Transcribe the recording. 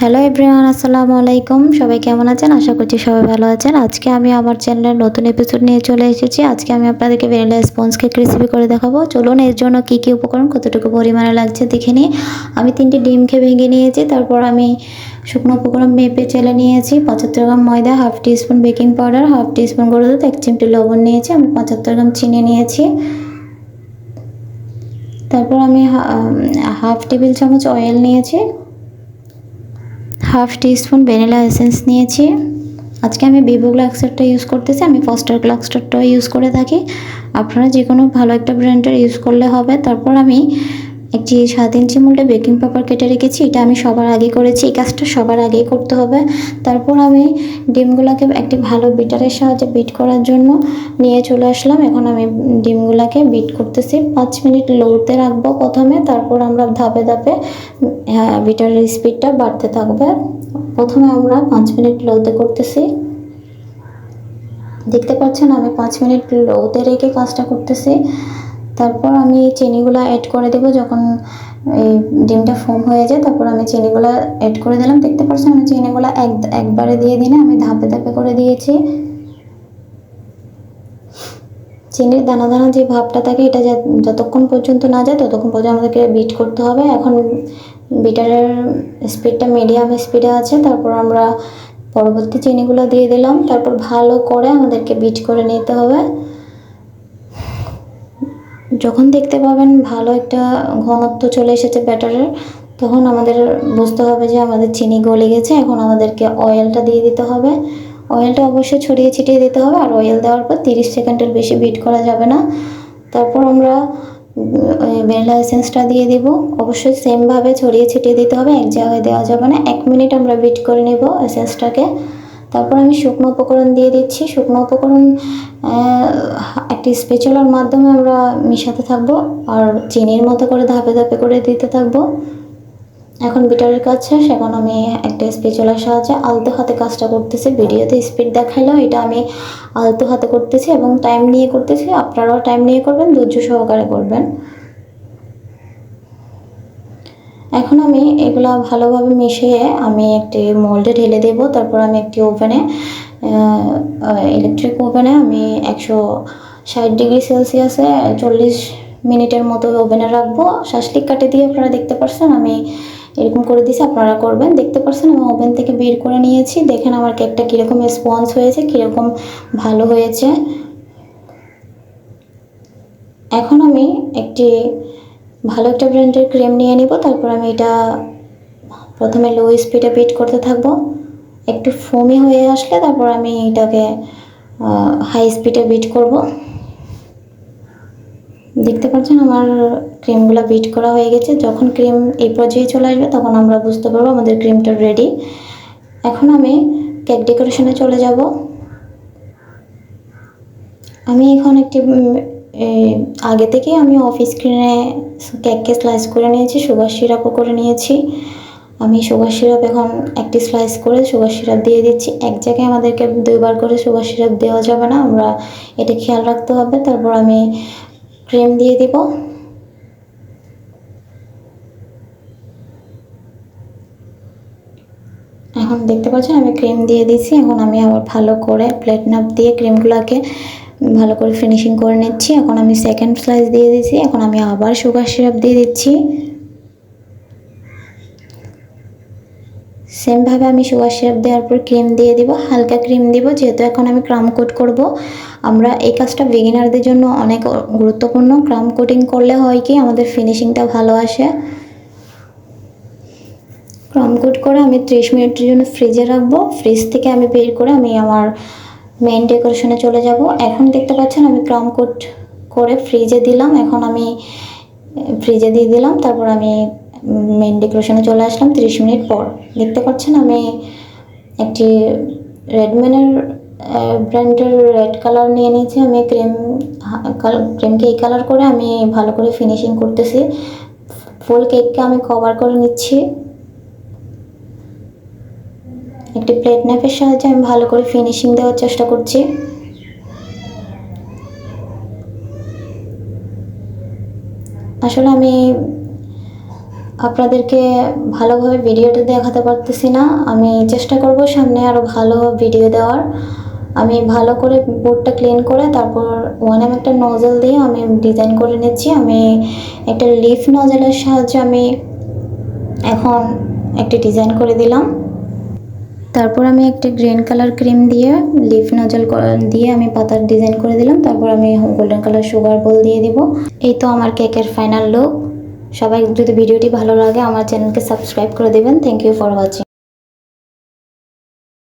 Hello everyone আসসালামু আলাইকুম। সবাই কেমন আছেন? আশা করছি সবাই ভালো আছেন। আজকে আমি আমার চ্যানেলের নতুন এপিসোড নিয়ে চলে এসেছি। আজকে আমি আপনাদেরকে ভ্যানিলা স্পঞ্জ কেক রেসিপি করে দেখাবো। চলুন এর জন্য কী কী উপকরণ কতটুকু পরিমাণে লাগছে দেখে নিই। আমি তিনটি ডিমকে ভেঙে নিয়েছি, তারপর আমি শুকনো উপকরণ মেপে চেলে নিয়েছি। পঁচাত্তর গ্রাম ময়দা, half teaspoon baking powder half teaspoon গুঁড়ো দুধ, এক চিমটি লবণ নিয়েছি, আমি পঁচাত্তর গ্রাম চিনি নিয়েছি। তারপর আমি হাফ টেবিল চামচ অয়েল নিয়েছি। হাফ টিস্পুন ভ্যানিলা এসেন্স নিয়েছি। আজকে আমি ভিভো গ্লাক্সারটা ইউজ করতেছি, আমি ফস্টার গ্লাক্সারটাও ইউজ করে থাকি। আপনারা যে কোনো ভালো একটা ব্র্যান্ডের ইউজ করলে হবে। তারপর আমি একটি সাত ইঞ্চি মোল্ডে বেকিং পেপার কেটে রেখেছি, এটা আমি সবার আগে করেছি, এই কাজটা সবার আগেই করতে হবে। তারপর আমি ডিমগুলোকে একটি ভালো বিটারের সাহায্যে বিট করার জন্য নিয়ে চলে আসলাম। এখন আমি ডিমগুলোকে বিট করতেছি। পাঁচ মিনিট লোতে রাখব প্রথমে, তারপর আমরা ধাপে ধাপে বিটারের স্পিডটা বাড়তে থাকবে। প্রথমে আমরা পাঁচ মিনিট লোতে করতেছি। দেখতে পাচ্ছেন, আমি পাঁচ মিনিট লোতে রেখে কাজটা করতেছি। তারপর আমি চিনিগুলো অ্যাড করে দেবো যখন এই ডিমটা ফোম হয়ে যায়। তারপর আমি চিনিগুলো অ্যাড করে দিলাম। দেখতে পাচ্ছেন, আমি চিনিগুলো এক, একবারে দিয়ে দিনে আমি ধাপে ধাপে করে দিয়েছি। চিনির দানা দানা যে ভাবটা থাকে, এটা যতক্ষণ পর্যন্ত না যায়, ততক্ষণ পর্যন্ত আমাদেরকে বিট করতে হবে। এখন বিটারের স্পিডটা মিডিয়াম স্পিডে আছে, তারপর আমরা পরবর্তী চিনিগুলো দিয়ে দিলাম, তারপর ভালো করে আমাদেরকে বিট করে নিতে হবে। যখন দেখতে পাবেন ভালো একটা ঘনত্ব চলে এসেছে ব্যাটারের তখন আমাদের বুঝতে হবে যে আমাদের চিনি গলে গেছে, এখন আমাদেরকে অয়েলটা দিয়ে দিতে হবে। অয়েলটা অবশ্যই ছড়িয়ে ছিটিয়ে দিতে হবে, আর অয়েল দেওয়ার পর তিরিশ সেকেন্ডের বেশি বিট করা যাবে না। তারপর আমরা ভ্যানিলা এসেন্সটা দিয়ে দিব। অবশ্যই সেমভাবে ছড়িয়ে ছিটিয়ে দিতে হবে। এক জায়গায় দেওয়া যাবে না। এক মিনিট আমরা বিট করে নেব এসেন্সটাকে তারপর আমি শুকনো উপকরণ দিয়ে দিচ্ছি। শুকনো উপকরণ একটি স্পেচুলার মাধ্যমে আমরা মিশাতে থাকব। আর চিনির মতো করে ধাপে ধাপে করে দিতে থাকব। এখন বিটারের কাজ শেষ, এখন আমি একটা স্পিড স্পেচুলার সাহায্যে আলতো হাতে কাজটা করতেছি, ভিডিওতে স্পিড দেখাইলো এটা আমি আলতো হাতে করতেছি এবং টাইম নিয়ে করতেছি, আপনারাও টাইম নিয়ে করবেন, ধৈর্য সহকারে করবেন। এখন আমি এগুলো ভালোভাবে মিশিয়ে আমি একটি মোল্ডে ঢেলে দেব, তারপর আমি একটি ওভেনে ইলেকট্রিক ওভেনে আমি একশো ষাট ডিগ্রি সেলসিয়াসে চল্লিশ মিনিটের মতো ওভেনে রাখব। শাসলিক কাটে দিয়ে আপনারা দেখতে পাচ্ছেন আমি এরকম করে দিয়েছি, আপনারা করবেন। দেখতে পাচ্ছেন আমি ওভেন থেকে বের করে নিয়েছি। দেখেন আমার কেকটা কীরকম স্পঞ্জ হয়েছে, কীরকম ভালো হয়েছে। এখন আমি একটি ভালো একটা ব্র্যান্ডের ক্রিম নিয়ে নিব, তারপর আমি এটা প্রথমে লো স্পিডে বিট করতে থাকব। একটু ফোমি হয়ে আসলে তারপর আমি এটাকে হাই স্পিডে বিট করব। দেখতে পাচ্ছেন আমার ক্রিমগুলো বিট করা হয়ে গেছে। যখন ক্রিম এই পর্যায়ে চলে আসবে, তখন আমরা বুঝতে পারব আমাদের ক্রিমটা রেডি এখন আমি কেক ডেকোরেশনে চলে যাব। আমি এখন একটি আগে থেকে আমি অফ স্ক্রিনে কেককে স্লাইস করে নিয়েছি, সুগার সিরাপও করে নিয়েছি। আমি সুগার সিরাপ এখন একটি স্লাইস করে সুগার সিরাপ দিয়ে দিচ্ছি। এক জায়গায় আমাদেরকে দুইবার করে সুগার সিরাপ দেওয়া যাবে না। আমরা এটা খেয়াল রাখতে হবে। তারপর আমি ক্রিম দিয়ে দিব। এখন দেখতে পাচ্ছেন, আমি ক্রিম দিয়ে দিয়েছি এখন আমি আবার ভালো করে প্লেট নাপ দিয়ে ক্রিমগুলোকে ভালো করে ফিনিশিং করে নিচ্ছি। এখন আমি সেকেন্ড স্লাইস দিয়ে দিচ্ছি এখন আমি আবার সুগার সিরাপ দিয়ে দিচ্ছি। সেমভাবে আমি সুগার সিরাপ দেওয়ার পর ক্রিম দিয়ে দিব, হালকা ক্রিম দিব, যেহেতু এখন আমি ক্রাম কোট করব। আমরা এই কাজটা বিগিনারদের জন্য অনেক গুরুত্বপূর্ণ। ক্রাম কোটিং করলে হয় কি, আমাদের ফিনিশিংটা ভালো আসে। ক্রাম কোট করে আমি ত্রিশ মিনিটের জন্য ফ্রিজে রাখব। ফ্রিজ থেকে আমি বের করে আমি আমার মেইন ডেকোরেশনে চলে যাব। এখন দেখতে পাচ্ছেন, আমি ক্রাম কোট করে ফ্রিজে দিলাম। এখন আমি ফ্রিজে দিয়ে দিলাম। তারপর আমি মেন ডেকোরেশনে চলে আসলাম তিরিশ মিনিট পর। দেখতে পাচ্ছেন, আমি একটি রেডম্যানের ব্র্যান্ডের রেড কালার নিয়ে নিয়েছি। আমি ক্রিম ক্রিমকে এই কালার করে আমি ভালো করে ফিনিশিং করতেছি। ফুল কেককে আমি কভার করে নিচ্ছি। একটি প্লেট নাইফের সাহায্যে আমি ভালো করে ফিনিশিং দেওয়ার চেষ্টা করছি। আসলে আমি আপনাদেরকে ভালোভাবে ভিডিওটা দেখাতে পারতেছি না। আমি চেষ্টা করব সামনে আরও ভালো ভিডিও দেওয়ার। আমি ভালো করে বোর্ডটা ক্লিন করে তারপর ওয়ান এম একটা নজল দিয়ে আমি ডিজাইন করে নিচ্ছি। আমি একটা লিফ নজলের সাহায্যে আমি এখন একটি ডিজাইন করে দিলাম। তারপর আমি একটা গ্রিন কালার ক্রিম দিয়ে লিফ নজল দিয়ে আমি পাতার ডিজাইন করে দিলাম। তারপর আমি গোল্ডেন কালার সুগার বল দিয়ে দিব। এই তো আমার কেকের ফাইনাল লুক সবাই যদি ভিডিওটি ভালো লাগে আমার চ্যানেলকে সাবস্ক্রাইব করে দেবেন। Thank you for watching